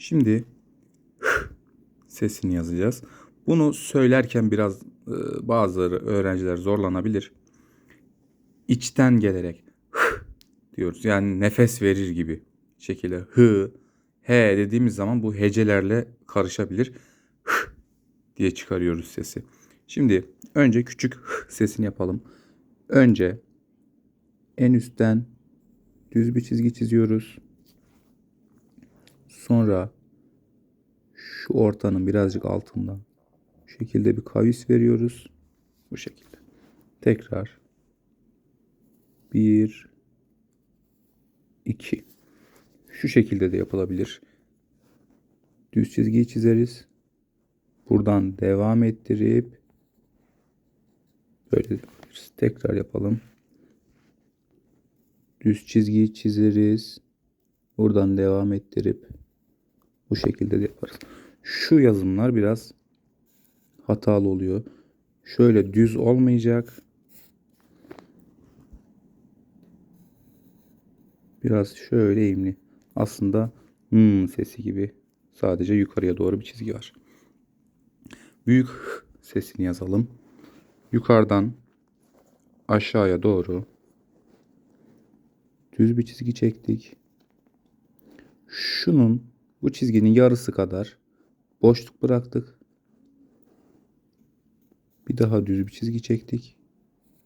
Şimdi sesini yazacağız. Bunu söylerken biraz e, bazıları öğrenciler zorlanabilir. İçten gelerek diyoruz. Yani nefes verir gibi şekilde hı, he dediğimiz zaman bu hecelerle karışabilir. diye çıkarıyoruz sesi. Şimdi önce küçük sesini yapalım. Önce en üstten düz bir çizgi çiziyoruz. Sonra şu ortanın birazcık altından şu şekilde bir kavis veriyoruz. Bu şekilde. Tekrar 1 2 Şu şekilde de yapılabilir. Düz çizgiyi çizeriz. Buradan devam ettirip böyle. Tekrar yapalım. Düz çizgiyi çizeriz. Buradan devam ettirip bu şekilde de yaparız. Şu yazımlar biraz hatalı oluyor. Şöyle düz olmayacak. Biraz şöyle eğimli. Aslında hmm sesi gibi sadece yukarıya doğru bir çizgi var. Büyük sesini yazalım. Yukarıdan aşağıya doğru düz bir çizgi çektik. Şunun bu çizginin yarısı kadar boşluk bıraktık. Bir daha düz bir çizgi çektik.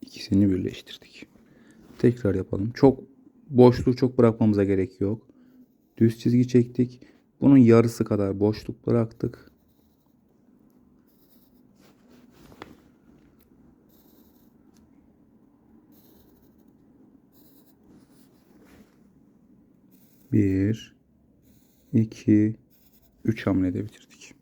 İkisini birleştirdik. Tekrar yapalım. Çok boşluğu çok bırakmamıza gerek yok. Düz çizgi çektik. Bunun yarısı kadar boşluk bıraktık. Bir, iki, üç hamlede bitirdik.